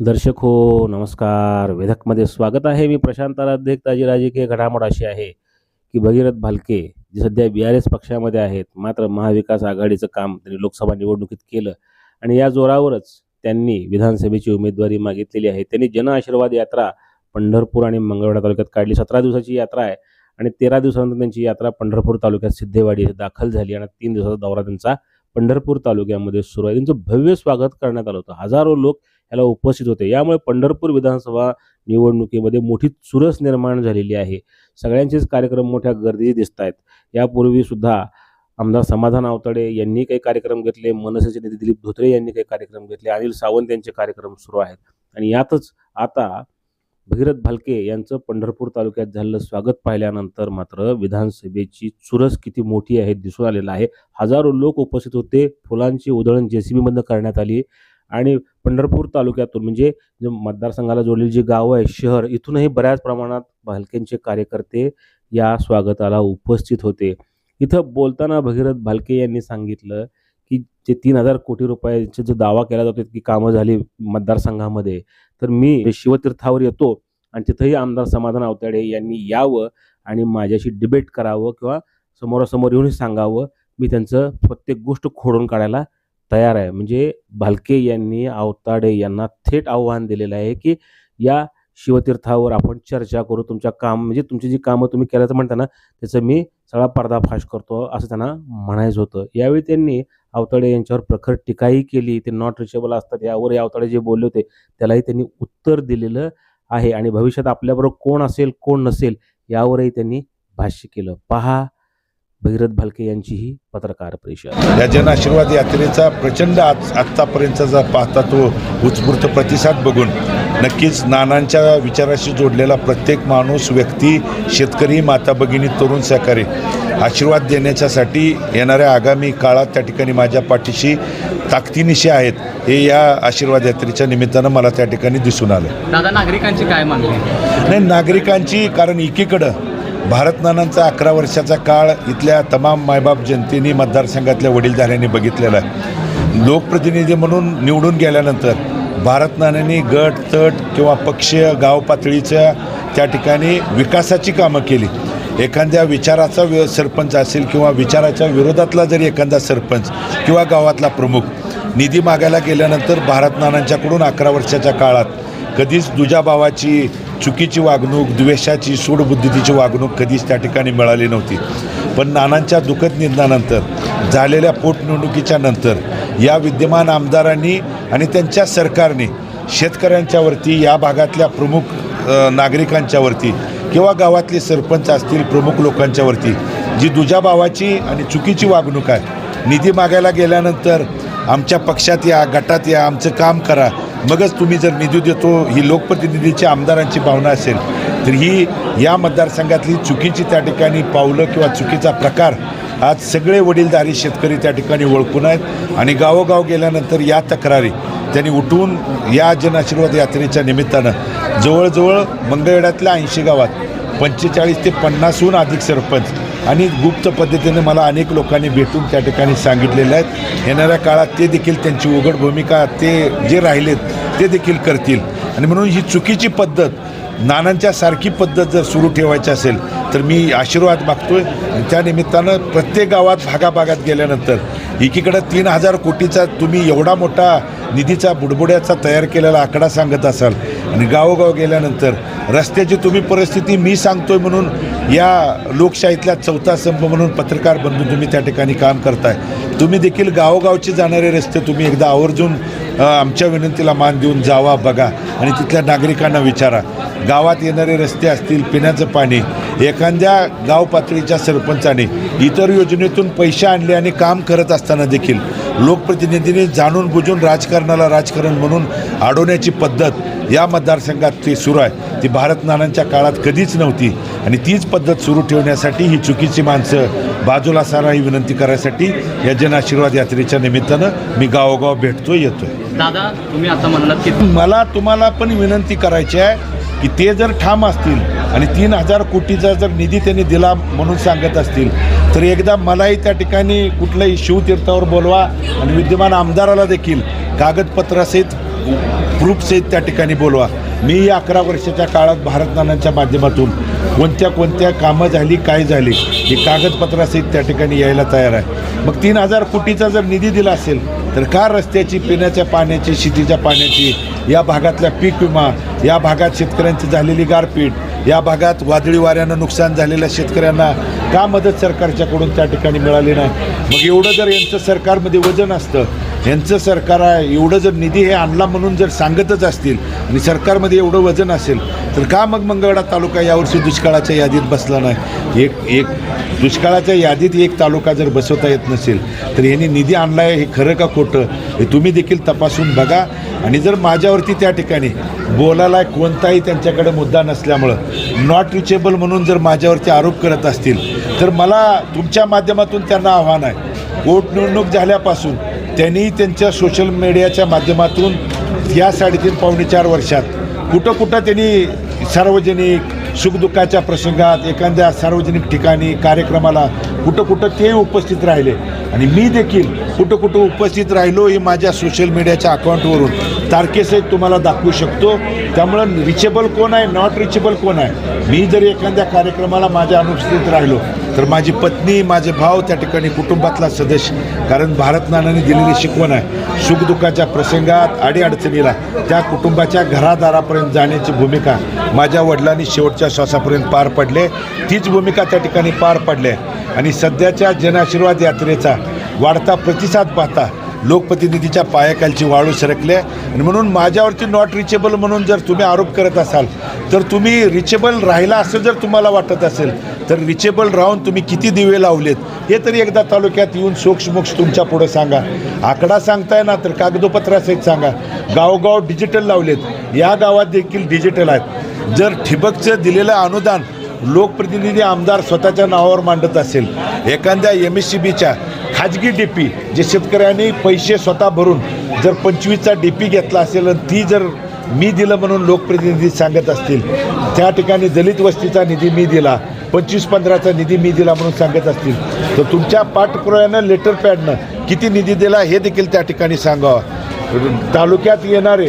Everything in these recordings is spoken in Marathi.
दर्शक हो नमस्कार. वेधकमध्ये स्वागत आहे. मी प्रशांत अध्यक्ष ताजी राजकीय घडामोड अशी आहे की भगीरथ भालके जे सध्या बी आर एस पक्षामध्ये आहेत मात्र महाविकास आघाडीचं काम त्यांनी लोकसभा निवडणुकीत केलं आणि या जोरावरच त्यांनी विधानसभेची उमेदवारी मागितलेली आहे. त्यांनी जन आशीर्वाद यात्रा पंढरपूर आणि मंगळवेढा तालुक्यात काढली. सतरा दिवसाची यात्रा आहे आणि तेरा दिवसानंतर त्यांची यात्रा पंढरपूर तालुक्यात सिद्धेवाडी येथे दाखल झाली आणि तीन दिवसाचा दौरा त्यांचा पंढरपूर तालुक्यामध्ये सुरू आहे. त्यांचं भव्य स्वागत करण्यात आलं होतं. हजारो लोक याला उपस्थित होते. यामुळे पंढरपूर विधानसभा निवडणुकीमध्ये मोठी चुरस निर्माण झालेली आहे. सगळ्यांचेच कार्यक्रम मोठ्या गर्दीचे दिसत आहेत. यापूर्वी सुद्धा आमदार समाधान आवताडे यांनी काही कार्यक्रम घेतले. मनसेचे नेते दिलीप धोत्रे यांनी काही कार्यक्रम घेतले. अनिल सावंत यांचे कार्यक्रम सुरू आहेत. आणि यातच आता भगीरथ भालके यांचं पंढरपूर तालुक्यात झालेलं स्वागत पाहिल्यानंतर मात्र विधानसभेची चुरस किती मोठी आहे दिसून आलेलं आहे. हजारो लोक उपस्थित होते. फुलांची उधळण जेसीबीमधनं करण्यात आली. आणि पंढरपूर तालुक्यातून म्हणजे जे मतदारसंघाला जोडलेली जी गावं आहे शहर इथूनही बऱ्याच प्रमाणात भालकेंचे कार्यकर्ते या स्वागताला उपस्थित होते. इथं बोलताना भगीरथ भालके यांनी सांगितलं की जे तीन हजार कोटी रुपयाचे जो दावा केला जातो की कामं झाली मतदारसंघामध्ये तर मी शिवतीर्थावर येतो आणि तिथंही आमदार समाधान आवताडे यांनी यावं आणि माझ्याशी डिबेट करावं किंवा समोरासमोर येऊन सांगावं. मी त्यांचं प्रत्येक गोष्ट खोडून काढायला तयार आहे. म्हणजे भालके यांनी आवताडे यांना थेट आव्हान दिलेलं आहे की या शिवतीर्थावर आपण चर्चा करू. तुमच्या काम म्हणजे तुमची जी कामं तुम्ही केल्याचं म्हणता ना त्याचं मी सगळा पर्दाफाश करतो असं त्यांना म्हणायचं होतं. यावेळी त्यांनी आवताडे यांच्यावर प्रखर टीकाही केली. ते नॉट रिचेबल असतात. यावर आवताडे जे बोलले होते त्यालाही त्यांनी उत्तर दिलेलं आहे. आणि भविष्यात आपल्याबरोबर कोण असेल कोण नसेल यावरही त्यांनी भाष्य केलं. पहा भगीरथ भालके यांची ही पत्रकार परिषद या जन आशीर्वाद यात्रेचा प्रचंड आज आत्तापर्यंतचा जर पाहता तो उत्स्फूर्त प्रतिसाद बघून नक्कीच नानांच्या विचाराशी जोडलेला प्रत्येक माणूस व्यक्ती शेतकरी माता भगिनी तरुण सहकारी आशीर्वाद देण्याच्यासाठी येणाऱ्या आगामी काळात त्या ठिकाणी माझ्या पाठीशी ताकदीनिशी आहेत हे या आशीर्वाद यात्रेच्या निमित्तानं मला त्या ठिकाणी दिसून आलं दादा नागरिकांची काय मागणी आहे? नाही नागरिकांची कारण एकीकडं भारत नानांचा अकरा वर्षाचा काळ इथल्या तमाम मायबाप जनतेने मतदारसंघातल्या वडीलधाऱ्यांनी बघितलेला. आहे लोकप्रतिनिधी म्हणून निवडून गेल्यानंतर भारतनानांनी गट तट किंवा पक्ष गाव पातळीच्या त्या ठिकाणी विकासाची कामं केली. एखाद्या विचाराचा व्य सरपंच असेल किंवा विचाराच्या विरोधातला जरी एखादा सरपंच किंवा गावातला प्रमुख निधी मागायला गेल्यानंतर भारत नानांच्याकडून अकरा वर्षाच्या काळात कधीच दुजाभावाची चुकीची वागणूक द्वेषाची सूडबुद्धीची वागणूक कधीच त्या ठिकाणी मिळाली नव्हती. पण नानांच्या दुःखद निधनानंतर झालेल्या पोटनिवडणुकीच्या नंतर या विद्यमान आमदारांनी आणि त्यांच्या सरकारने शेतकऱ्यांच्यावरती या भागातल्या प्रमुख नागरिकांच्यावरती किंवा गावातले सरपंच असतील प्रमुख लोकांच्यावरती जी दुजाभावाची आणि चुकीची वागणूक आहे निधी मागायला गेल्यानंतर आमच्या पक्षात या गटात या आमचं काम करा मगच तुम्ही जर निधी देतो ही लोकप्रतिनिधीची आमदारांची भावना असेल तर ही या मतदारसंघातली चुकीची त्या ठिकाणी पावलं किंवा चुकीचा प्रकार आज सगळे वडीलधारी शेतकरी त्या ठिकाणी ओळखून आहेत आणि गावोगाव गेल्यानंतर या तक्रारी त्यांनी उठून या जनआशीर्वाद यात्रेच्या निमित्तानं जवळजवळ मंगळवेड्यातल्या ऐंशी गावात पंचेचाळीस ते पन्नासहून अधिक सरपंच आणि गुप्त पद्धतीने मला अनेक लोकांनी भेटून त्या ठिकाणी सांगितलेलं आहेत येणाऱ्या काळात ते देखील त्यांची उघड भूमिका ते जे राहिलेत ते देखील करतील. आणि म्हणून ही चुकीची पद्धत नानांच्या सारखी पद्धत जर सुरू ठेवायची असेल तर मी आशीर्वाद मागतोय. आहे त्या निमित्तानं प्रत्येक गावात भागाभागात गेल्यानंतर एकीकडं तीन हजार कोटीचा तुम्ही एवढा मोठा निधीचा बुडबुड्याचा तयार केलेला आकडा सांगत असाल आणि गावोगाव गेल्यानंतर रस्त्याची तुम्ही परिस्थिती मी सांगतोय म्हणून या लोकशाहीतल्या चौथा स्तंभ म्हणून पत्रकार बंधू तुम्ही त्या ठिकाणी काम करताय. तुम्ही देखील गावोगावचे जाणारे रस्ते तुम्ही एकदा आवर्जून आमच्या विनंतीला मान देऊन जावा बघा. आणि तिथल्या नागरिकांना विचारा. गावात येणारे रस्ते असतील पिण्याचं पाणी एखाद्या गाव पातळीच्या सरपंचाने इतर योजनेतून पैसे आणले आणि काम करत असताना देखील लोकप्रतिनिधींनी जाणून बुजून राजकारणाला राजकारण म्हणून अडवण्याची पद्धत या मतदारसंघात ती सुरू आहे. ती भारत नानांच्या काळात कधीच नव्हती. आणि तीच पद्धत सुरू ठेवण्यासाठी ही चुकीची माणसं बाजूला सारा ही विनंती करायसाठी या जनआशीर्वाद यात्रेच्या निमित्तानं मी गावोगाव भेटतो येतोय. दादा तुम्ही आता म्हणलात की मला तुम्हाला पण विनंती करायची आहे की ते जर ठाम असतील आणि तीन हजार कोटीचा जर निधी त्यांनी दिला म्हणून सांगत असतील तर एकदा मलाही त्या ठिकाणी कुठल्याही शिवतीर्थावर बोलवा आणि विद्यमान आमदाराला देखील कागदपत्रासहित प्रूफसहित त्या ठिकाणी बोलवा. मी या अकरा वर्षाच्या काळात भारतनानांच्या माध्यमातून कोणत्या कोणत्या कामं झाली काय झाली ही कागदपत्रासहित त्या ठिकाणी यायला तयार आहे. मग तीन हजार कोटीचा जर निधी दिला असेल तर का रस्त्याची पिण्याच्या पाण्याची शेतीच्या पाण्याची या भागातल्या पीक विमा या भागात शेतकऱ्यांची झालेली गारपीट या भागात वादळी वाऱ्यानं नुकसान झालेल्या शेतकऱ्यांना का मदत सरकारच्याकडून त्या ठिकाणी मिळाली नाही? मग एवढं जर यांचं सरकारमध्ये वजन असतं यांचं सरकार आहे एवढं जर निधी हे आणला म्हणून जर सांगतच असतील आणि सरकारमध्ये एवढं वजन असेल तर का मग मंगळवेढा तालुका यावर्षी दुष्काळाच्या यादीत बसला नाही? एक एक दुष्काळाच्या यादीत एक तालुका जर बसवता येत नसेल तर यांनी निधी आणला आहे हे खरं का खोटं? हे तुम्ही देखील तपासून बघा. आणि जर माझ्यावरती त्या ठिकाणी बोलायला कोणताही त्यांच्याकडे मुद्दा नसल्यामुळं नॉट रिचेबल म्हणून जर माझ्यावरती आरोप करत असतील तर मला तुमच्या माध्यमातून त्यांना आव्हान आहे. पोटनिवडणूक झाल्यापासून त्यांनी त्यांच्या सोशल मीडियाच्या माध्यमातून या साडेतीन पावणे चार वर्षात कुठं कुठं त्यांनी सार्वजनिक सुखदुःखाच्या प्रसंगात एखाद्या सार्वजनिक ठिकाणी कार्यक्रमाला कुठं कुठं ते उपस्थित राहिले. आणि मी देखील कुठं कुठं उपस्थित राहिलो हे माझ्या सोशल मीडियाच्या अकाउंटवरून तारखेसहित तुम्हाला दाखवू शकतो. त्यामुळं रिचेबल कोण आहे नॉट रिचेबल कोण आहे? मी जर एखाद्या कार्यक्रमाला माझ्या अनुपस्थित राहिलो तर माझी पत्नी माझे भाव त्या ठिकाणी कुटुंबातला सदस्य कारण भारतनानाने दिलेली शिकवण आहे. सुखदुःखाच्या प्रसंगात अडीअडचणीला त्या कुटुंबाच्या घरादारापर्यंत जाण्याची भूमिका माझ्या वडिलांनी शेवटच्या श्वासापर्यंत पार पडले. तीच भूमिका त्या ठिकाणी पार पडली आणि सध्याच्या जनआशीर्वाद यात्रेचा वाढता प्रतिसाद पाहता लोकप्रतिनिधीच्या पायाखालची वाळू सरकले. आणि म्हणून माझ्यावरती नॉट रिचेबल म्हणून जर तुम्ही आरोप करत असाल तर तुम्ही रिचेबल राहिला असं जर तुम्हाला वाटत असेल तर रिचेबल राहून तुम्ही किती दिवे लावलेत हे तरी एकदा तालुक्यात येऊन सोक्षमोक्ष तुमच्या पुढं सांगा. आकडा सांगताय ना तर कागदोपत्रासहित सांगा. गावगाव डिजिटल लावलेत. या गावात देखील डिजिटल आहेत. जर ठिबकचं दिलेलं अनुदान लोकप्रतिनिधी आमदार स्वतःच्या नावावर मांडत असेल. एखाद्या एम एस सी बीच्या खाजगी डी पी जे शेतकऱ्यांनी पैसे स्वतः भरून जर पंचवीसचा डी पी घेतला असेल आणि ती जर मी दिलं म्हणून लोकप्रतिनिधी सांगत असतील त्या ठिकाणी दलित वस्तीचा निधी मी दिला पंचवीस पंधराचा निधी मी दिला म्हणून सांगत असतील तर तुमच्या पाठपुराव्यानं लेटर पॅडनं किती निधी दिला हे देखील त्या ठिकाणी सांगावं. तालुक्यात येणारे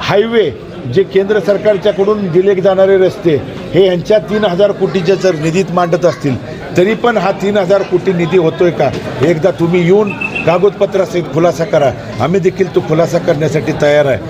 हायवे जे केंद्र सरकारच्याकडून दिले जाणारे रस्ते हे यांच्या तीन हजार कोटीचे जर निधीत मांडत असतील तरी पण हा तीन हजार कोटी निधी होतोय का? एकदा तुम्ही येऊन कागदपत्रासहित खुलासा करा. आम्ही देखील तो खुलासा करण्यासाठी तयार आहे.